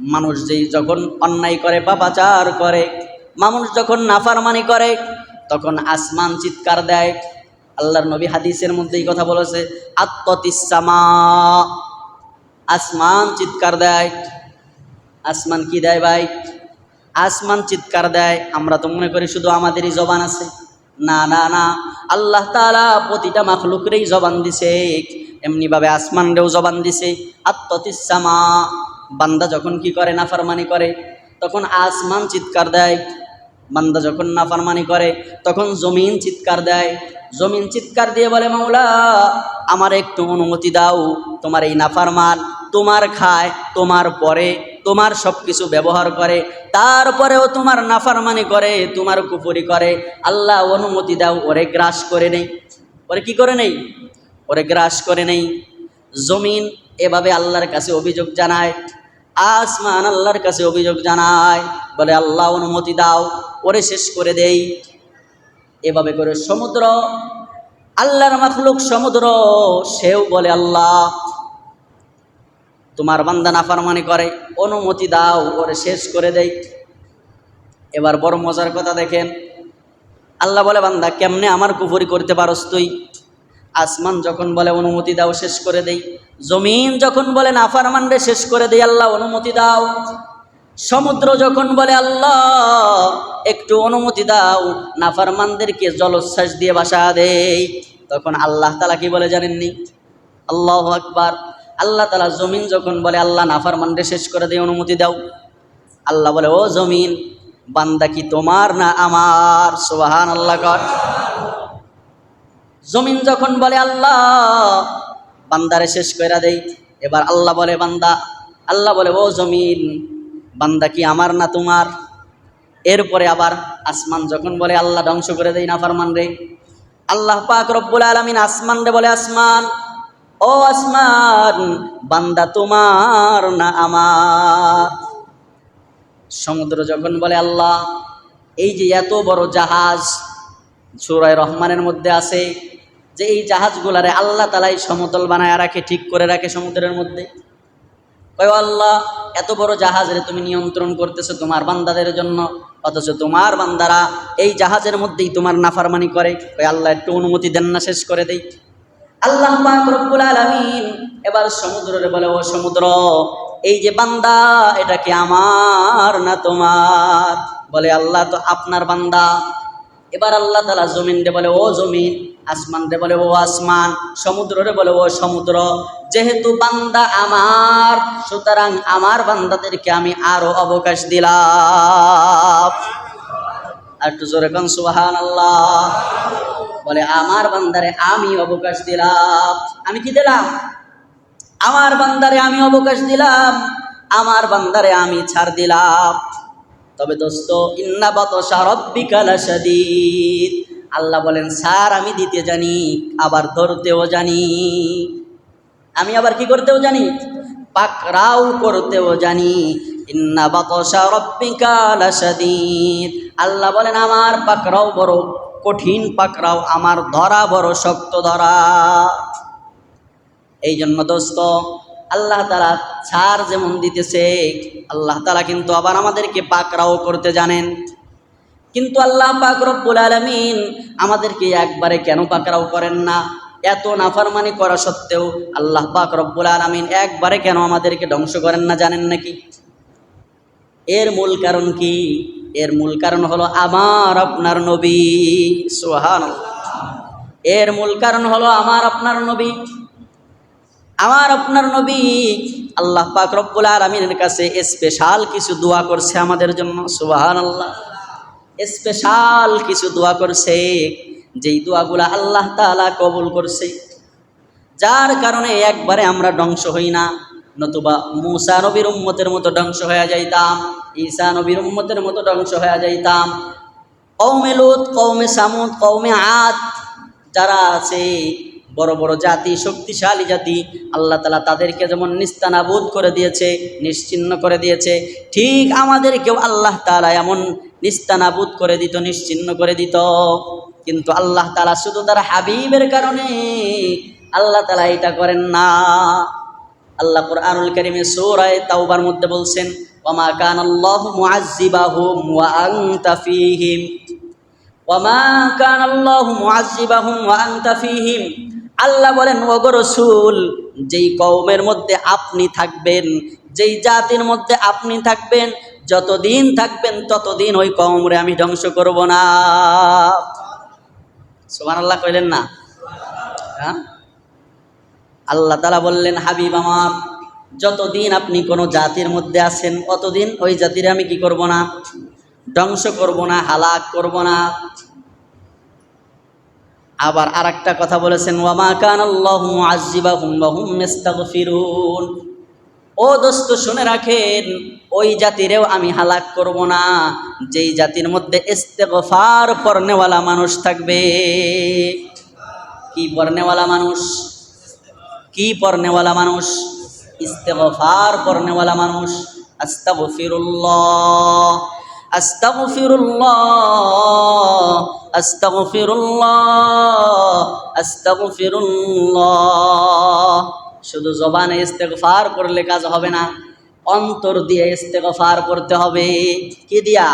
মানুষ যেই যখন অন্যায় করে, পাপাচার করে, মানুষ যখন নাফারমানি করে, তখন আসমান চিৎকার দেয়। আল্লাহর নবী হাদিসের মধ্যে এই কথা বলেছে, আত্মতিসামা। আসমান চিৎকার দেয়। আসমান কি দেয় ভাই? আসমান চিৎকার দেয়। আমরা তো মনে করি শুধু আমাদেরই জবান আছে। না না না। আল্লাহ তাআলা প্রতিটা মাখলুকরেই জবান দিছে। এমনিভাবে আসমানরেও জবান দিছে। আত্মতিসামা। বান্দা যখন কি করে, নাফারমানি করে, তখন আসমান চিৎকার দেয়। বান্দা যখন নাফারমানি করে, তখন জমিন চিৎকার দেয়। জমিন চিৎকার দিয়ে বলে, মাওলা, আমার একটু অনুমতি দাও। তোমার এই নাফারমান তোমার খায়, তোমার পরে, তোমার সব কিছু ব্যবহার করে। তারপরেও তোমার নাফারমানি করে, তোমার কুপুরি করে। আল্লাহ অনুমতি দাও, ওরে গ্রাস করে নেই। ওরে কি করে নেই? ওরে গ্রাস করে নেই। জমিন এভাবে আল্লাহর কাছে অভিযোগ জানায়। আসমান আল্লাহর কাছে অভিযোগ জানায়, বলে, আল্লাহ অনুমতি দাও, ওরে শেষ করে দেই। এভাবে করে সমুদ্র, আল্লাহর মাখলুক সমুদ্র, সেও বলে, আল্লাহ, তোমার বান্দা নাফারমানি করে, অনুমতি দাও, ওরে শেষ করে দেই। এবার বড় মজার কথা দেখেন, আল্লাহ বলে, বান্দা, কেমনে আমার কুফরি করতে পারস তুই? আসমান যখন বলে, অনুমতি দাও, শেষ করে দেই। জমিন যখন বলে নাফারমান রে শেষ করে দেই, আল্লাহ, অনুমতি দাও। সমুদ্র যখন বলে, আল্লাহ, একটু অনুমতি দাও নাফারমানদেরকে জলোচ্ছ্বাস দিয়ে বাসা দেই। তখন আল্লাহ তালা কি বলে জানেননি? আল্লাহ আকবার। আল্লাহ তালা জমিন যখন বলে, আল্লাহ নাফারমান রে শেষ করে দেয় অনুমতি দাও। আল্লাহ বলে, ও জমিন, বান্দা কি তোমার না আমার? সোহান আল্লাহ কর। জমিন যখন বলে আল্লাহ, বান্দারে শেষ কইরা দেই। এবার আল্লাহ বলে, বান্দা। আল্লাহ বলে, ও জমিন, বান্দা কি আমার না তোমার? এরপরে আবার আসমান যখন বলে, আল্লাহ ধ্বংস করে দেই না ফারমান রে। আল্লাহ পাক রব্বুল আলমিন আসমান রে বলে, আসমান, ও আসমান, বান্দা তোমার না আমার? সমুদ্র যখন বলে, আল্লাহ, এই যে এত বড় জাহাজ সুরায় রহমানের মধ্যে আছে যে এই জাহাজগুলারে আল্লাহ তালাই সমতল বানায় রাখে, ঠিক করে রাখে সমুদ্রের মধ্যে। কয় আল্লাহ, এত বড় জাহাজের তুমি নিয়ন্ত্রণ করতেছো তোমার বান্দাদের জন্য, অথচ তোমার বান্দারা এই জাহাজের মধ্যেই তোমার নাফারমানি করে। কয়, আল্লাহ, একটু অনুমতি দেন না, শেষ করে দেই। আল্লাহ পাক এবার সমুদ্রে বলে, ও সমুদ্র, এই যে বান্দা, এটা কি আমার না তোমার? বলে, আল্লাহ, তো আপনার বান্দা। এবার আল্লাহ তালা জমিন রে বলে, ও জমিন, আসমান রে বলে, ও আসমান, সমুদ্র রে বলে, ও সমুদ্র, যেহেতু বান্দা আমার, সুতরাং আমার বান্দাদেরকে আমি আরও অবকাশ দিলাম। একটু জোরে কন সুবাহান আল্লাহ বলে, আমার বান্দারে আমি অবকাশ দিলাম। আমি কি দিলাম? আমার বান্দারে আমি অবকাশ দিলাম, আমার বান্দারে আমি ছাড় দিলাম। তবে দোস্ত ইন্নাবত সারব্বিকালা সাদিদ আল্লাহ বলেন, স্যার, আমি দিতে জানি, আবার ধরতেও জানি। আমি আবার কি করতেও জানি? পাকরাও করতেও জানি আল্লাহ বলেন, আমার পাকরাও বড় কঠিন পাকরাও আমার ধরা বড় শক্ত ধরা। এই জন্য দোস্ত আল্লাহ তালা ছাড় যেমন দিতেছে, আল্লাহ তালা কিন্তু আবার আমাদেরকে পাকরাও করতে জানেন। কিন্তু আল্লাহ পাক রব্বুল আলমিন আমাদেরকে একবারে কেন পাকরাও করেন না? এত নাফারমানি করা সত্ত্বেও আল্লাহ পাক রব্বুল আলমিন একবারে কেন আমাদেরকে ধ্বংস করেন না জানেন নাকি? এর মূল কারণ কি? এর মূল কারণ হলো আমার আপনার নবী। সোহান এর মূল কারণ হলো আমার আপনার নবী। আমার আপনার নবী আল্লাহ পাক রব্বুল আলমিনের কাছে স্পেশাল কিছু দোয়া করছে আমাদের জন্য সুবাহান আল্লাহ স্পেশাল কিছু দোয়া করছে, যেই দোয়াগুলা আল্লাহ তালা কবুল করছে। যার কারণে একবারে আমরা ধ্বংস হই না, নতুবা মুসা নবীর উম্মতের মতো ধ্বংস হয়ে যাইতাম, ঈসা নবীর উম্মতের মতো ধ্বংস হয়ে যাইতাম। কৌমে লুত কৌমে সামুদ কৌমে আদ, যারা আছে বড় বড় জাতি, শক্তিশালী জাতি, আল্লাহ তালা তাদেরকে যেমন নিস্তানাবোধ করে দিয়েছে, নিশ্চিন্ন করে দিয়েছে, ঠিক আমাদেরকেও আল্লাহ তালা এমন নিস্তানাবোধ করে দিত, নিশ্চিন্ন করে দিত। কিন্তু আল্লাহ তালা শুধু তার হাবিবের কারণে আল্লাহ তালা এটা করেন না। আল্লাহ কোরআনুল করিমে সৌরায় তাওবার মধ্যে বলছেন ওমা কান আল্লাহু মুআজ্জিবাহুম ওয়া আনতা ফীহিম। ওমা কান আল্লাহু মুআজ্জিবাহুম ওয়া আনতা ফীহিম। আল্লাহ বলেন, ওগো রাসূল, যেই কওমের মধ্যে আপনি থাকবেন, যেই জাতির মধ্যে আপনি থাকবেন, যতদিন থাকবেন ততদিন ওই কওমরে আমি ধ্বংস করব না। সুমান আল্লাহ কইলেন না? হ্যাঁ? আল্লাহ তালা বললেন, হাবিব আমার, যতদিন আপনি কোনো জাতির মধ্যে আছেন, অতদিন ওই জাতির আমি কি করব না? ধ্বংস করব না, হালাক করব না। আবার আর একটা কথা বলেছেন, ওয়ামা কান আল্লাহ মুআজ্জিবাহুম ওয়া হুম ইস্তাগফিরুন। ও দোস্ত, শুনে রাখেন, ওই জাতিরেও আমি হালাক করব না। যেই জাতির মধ্যে ইস্তেগফার পড়নেওয়ালা মানুষ থাকবে, কি পড়নেওয়ালা মানুষ? কি পড়নেওয়ালা মানুষ? ইস্তেগফার পড়নেওয়ালা মানুষ। আস্তাগফিরুল্লাহ আস্তাগফিরুল্লাহ। শুধু জবানে ইস্তেগফার করলে কাজ হবে না অন্তর দিয়ে ইস্তেগফার করতে হবে। কি দিয়া?